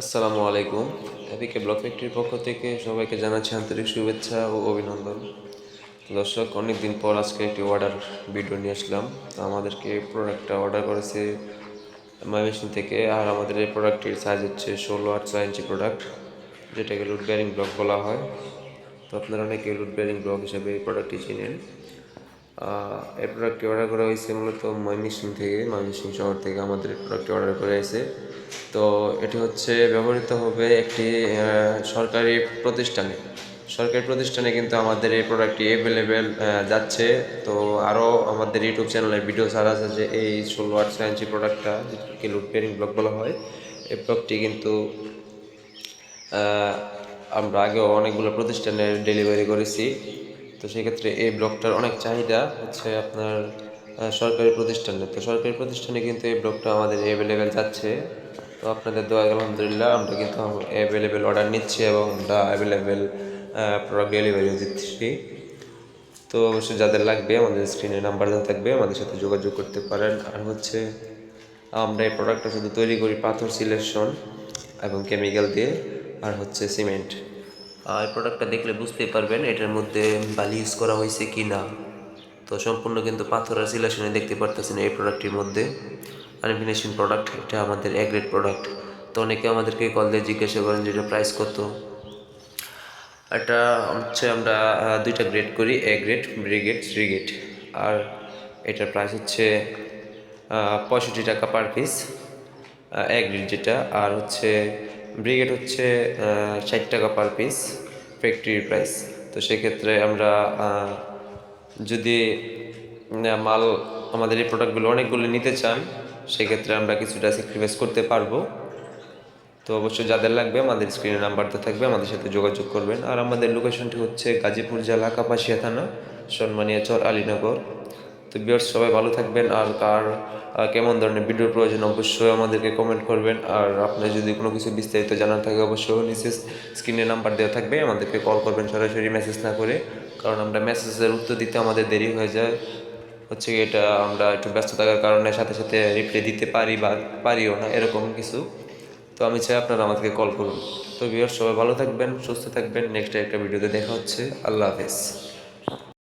আসসালামু আলাইকুম। APK block ফ্যাক্টরির পক্ষ থেকে সবাইকে জানাচ্ছি আন্তরিক শুভেচ্ছা ও অভিনন্দন। দর্শক, অনেকদিন পর আজকে একটি অর্ডার ভিডিও নিয়ে আসলাম। তো আমাদেরকে প্রোডাক্টটা অর্ডার করেছে মেশিন থেকে। আর আমাদের এই প্রোডাক্টটির সাইজ হচ্ছে ষোলো আর ছয় ইঞ্চি প্রোডাক্ট যেটাকে লুট বেয়ারিং ব্লক বলা হয়। তো আপনারা অনেকে লুট বেয়ারিং ব্লক হিসেবে এই প্রোডাক্টটি চিনেন। এই প্রোডাক্টটি অর্ডার করা হয়েছে মূলত ময়মনসিং থেকে, ময়মনসিং শহর থেকে আমাদের প্রোডাক্টটি অর্ডার করে হয়েছে। তো এটি হচ্ছে ব্যবহৃত হবে একটি সরকারি প্রতিষ্ঠানে। সরকারি প্রতিষ্ঠানে কিন্তু আমাদের এই প্রোডাক্টটি অ্যাভেলেবেল যাচ্ছে। তো আরও আমাদের ইউটিউব চ্যানেলে ভিডিও ছাড়া আছে যে এই ষোলো আটশো ইঞ্চি প্রোডাক্টটা যেটাকে লুট ব্লক বলা হয়, এই ব্লকটি কিন্তু আমরা আগেও অনেকগুলো প্রতিষ্ঠানে ডেলিভারি করেছি। তো সেক্ষেত্রে এই ব্লকটার অনেক চাহিদা হচ্ছে আপনার সরকারি প্রতিষ্ঠানে তো সরকারি প্রতিষ্ঠানে কিন্তু এই ব্লকটা আমাদের অ্যাভেলেবেল যাচ্ছে। তো আপনাদের দোয়া আলহামদুলিল্লাহ, আমরা কিন্তু অ্যাভেলেবেল অর্ডার নিচ্ছি এবং আমরা অ্যাভেলেবেল প্রোডাক্ট ডেলিভারিও দিচ্ছি। তো অবশ্যই যাদের লাগবে, আমাদের স্ক্রিনে নাম্বার দেওয়া থাকবে, আমাদের সাথে যোগাযোগ করতে পারেন। আর হচ্ছে, আমরা এই প্রোডাক্টটা শুধু তৈরি করি পাথর সিলেকশন এবং কেমিক্যাল দিয়ে, আর হচ্ছে সিমেন্ট এই প্রোডাক্টটা দেখলে বুঝতেই পারবেন এটার মধ্যে বালি ইউজ করা হয়েছে কি না তো সম্পূর্ণ কিন্তু পাথর আর সিলেকশনে দেখতে পারতেছেন এই প্রোডাক্টটির মধ্যে। আনফিনেশন প্রোডাক্ট এটা আমাদের এ গ্রেড প্রোডাক্ট তো অনেকে আমাদেরকে কল দিয়ে জিজ্ঞাসা করেন যে এটা প্রাইস কত? এটা হচ্ছে আমরা দুইটা গ্রেড করি A grade B grade grade আর এটার প্রাইস হচ্ছে পঁয়ষট্টি টাকা পার পিস এ গ্রেড যেটা। আর হচ্ছে ব্রিগেড হচ্ছে ষাট টাকা পার পিস, ফ্যাক্টরির প্রাইস। তো সেক্ষেত্রে আমরা যদি মাল আমাদের এই প্রোডাক্টগুলো অনেকগুলো নিতে চান, সেক্ষেত্রে আমরা কিছুটা স্যাক্রিফাইস করতে পারব। তো অবশ্যই যাদের লাগবে, আমাদের স্ক্রিনে নাম্বারটা থাকবে, আমাদের সাথে যোগাযোগ করবেন। আর আমাদের লোকেশনটি হচ্ছে গাজীপুর জেলা কাপাসিয়া থানা, সন্মানিয়া চর, আলীনগর। তো বিয়ার্স সবাই ভালো থাকবেন। আর কার কেমন ধরনের ভিডিওর প্রয়োজন, অবশ্যই আমাদেরকে কমেন্ট করবেন। আর আপনার যদি কোনো কিছু বিস্তারিত জানার থাকে, অবশ্যই নিচে স্ক্রিনে নাম্বার দেওয়া থাকবে। আমাদেরকে কল করবেন সরাসরি মেসেজ না করে। কারণ আমরা মেসেজের উত্তর দিতে আমাদের দেরি হয়ে যায়। হচ্ছে এটা আমরা একটু ব্যস্ত থাকার কারণে সাথে সাথে রিপ্লাই দিতে পারি বা পারিও না, এরকম কিছু। তো আমি চাই আপনারা আমাদেরকে কল করুন। তো বিয়ার সবাই ভালো থাকবেন, সুস্থ থাকবেন। নেক্সট একটা ভিডিওতে দেখা হচ্ছে। আল্লাহ হাফেজ।